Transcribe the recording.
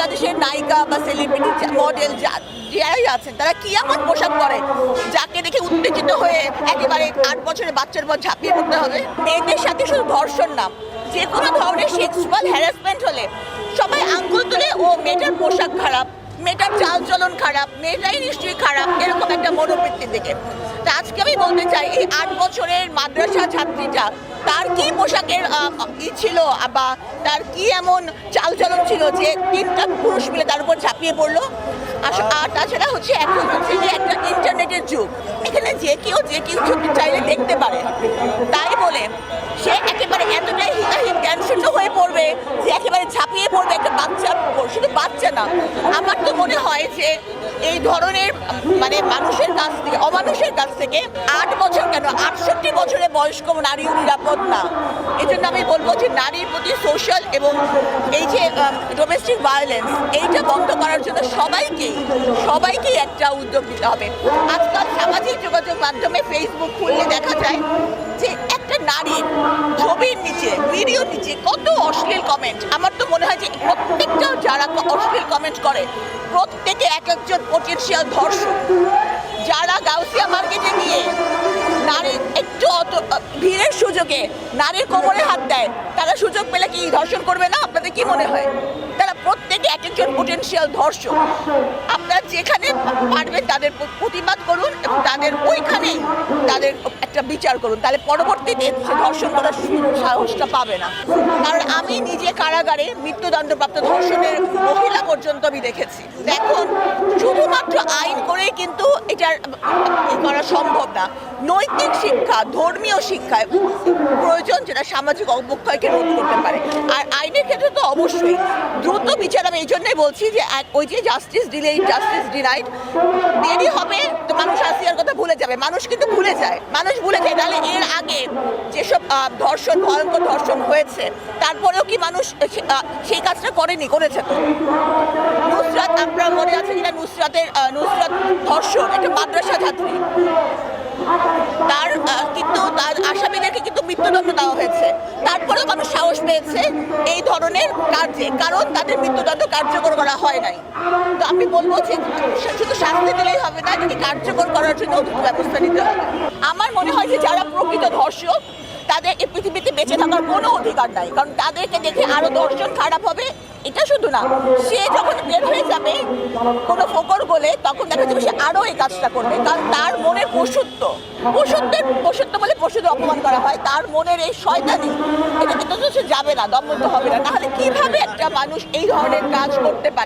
বাংলাদেশের নায়িকা বা সেলিব্রিটি মডেল যারাই আছেন, তারা কি এমন পোশাক পরে, যাকে দেখে উত্তেজিত হয়ে একেবারে আট বছরের বাচ্চার পর ঝাঁপিয়ে পড়তে হবে। মেয়েদের সাথে শুধু ধর্ষণ না, যে কোনো ধরনের সেক্সুয়াল হ্যারাসমেন্ট হলে সবাই আঙ্গুল তুলে, ও, মেয়েটার পোশাক খারাপ, মেয়েটার চালচলন খারাপ, মেয়েটাই নিশ্চয়ই খারাপ, এরকম একটা মনোবৃত্তির দিকে তা আজকে আমি বলতে চাই, এই আট বছরের মাদ্রাসা ছাত্রীটা তার কি পোশাকের ই ছিল বা তার কি এমন চালচলন ছিল যে তিনটা পুরুষ মিলে তার উপর ঝাঁপিয়ে পড়ল? আর তাছাড়া হচ্ছে এখন হচ্ছে যে একটা ইন্টারনেটের যুগ। এখানে যে কেউ, যে কিছু চাইলে দেখতে পারে। তাই বলে সে একেবারে এতটাই হিতাহীন জ্ঞান শূন্য হয়ে পড়বে যে একেবারে ঝাঁপিয়ে পড়বে একটা বাচ্চার উপর। শুধু বাচ্চা না, আমার তো মনে হয় যে এই ধরনের মানে মানুষের কাছ থেকে, অমানুষের কাছ থেকে আট বছর কেন? আটষট্টি বছরের বয়স্ক নারীও নিরাপদ না। এই জন্য আমি বলব যে নারীর প্রতি সোশ্যাল এবং এই যে ডোমেস্টিক ভায়োলেন্স এইটা বন্ধ করার জন্য সবাইকেই সবাইকেই একটা উদ্যোগ নিতে হবে। আজকাল সামাজিক যোগাযোগ মাধ্যমে ফেসবুক খুললে দেখা যায় যে একটা নারীর ছবির নিচে ভিডিও নিচে কত অশ্লীল কমেন্ট আমার তো মনে হয় যে যারা অশ্লীল কমেন্ট করে, প্রত্যেকে এক একজন পটেন্সিয়াল ধর্ষক। যারা গাউসিয়া মার্কেটে গিয়ে নারীর একটু অত ভিড়ের সুযোগে নারীর কোমরে হাত দেয়, তারা সুযোগ পেলে কি ধর্ষণ করবে না? আপনাদের কি মনে হয়? তারা প্রত্যেকে এক একজন পোটেন্সিয়াল ধর্ষক। আপনারা যেখানে পারবেন তাদের প্রতিবাদ করুন এবং তাদের ওইখানেই তাদের একটা বিচার করুন। তাহলে পরবর্তীতে সে ধর্ষণ করার সাহসটা পাবে না। কারণ আমি নিজে কারাগারে মৃত্যুদণ্ডপ্রাপ্ত ধর্ষণের মহিলা পর্যন্ত আমি দেখেছি। এখন শুধুমাত্র আইন করেই কিন্তু এটার করা সম্ভব না। নৈতিক শিক্ষা, ধর্মীয় শিক্ষায় প্রয়োজন যেটা সামাজিক অবক্ষয়কে রোধ করতে পারে। আর আইনের ক্ষেত্রে তো অবশ্যই। দ্রুত বিচার, আমি এই জন্যই বলছি যে ওই যে জাস্টিস ডিলে জাস্টিস ডিনাইড দেরি হবে তো মানুষ আসিয়ার কথা ভুলে যাবে। মানুষ কিন্তু ভুলে যায়। মানুষ ভুলে যায়। তাহলে এর আগে যেসব ধর্ষণ, ভয়ঙ্কর ধর্ষণ হয়েছে, তারপরেও কি মানুষ সেই কাজটা করেনি, করেছে তো? নুসরাত, আপনার মনে আছে কিনা নুসরাতের নুসরাত ধর্ষণ? একটা মাদ্রাসা ছাত্রী। তার কিন্তু তার আসামিদেরকে কিন্তু মৃত্যুদণ্ড দেওয়া হয়েছে। তারপরেও মানুষ সাহস পেয়েছে এই ধরনের কাজে কারণ তাদের মৃত্যুদণ্ড কার্যকর করা হয় নাই। তো আমি বলব যে শুধু শাস্তি দিলেই হবে না এটাকে কার্যকর করার জন্য ব্যবস্থা নিতে হবে? আমার মনে হয় যে যারা প্রকৃত ধর্ষক, তাদের এই পৃথিবীতে বেঁচে থাকার কোনো অধিকার নাই। কারণ তাদেরকে দেখে আরও দশজন খারাপ হবে, এটা শুধু না। সে যখন বের হয়ে যাবে কোনো ফোকর বলে, তখন দেখা যাবে সে আরও এই কাজটা করবে। কারণ তার মনের পশুত্ব, পশুত্বের পশুত্ব বলে পশুদের অপমান করা হয়। তার মনের এই শয়তানি, এটা কিন্তু সে যাবে না, দমন হবে না। তাহলে কীভাবে একটা মানুষ এই ধরনের কাজ করতে পারে?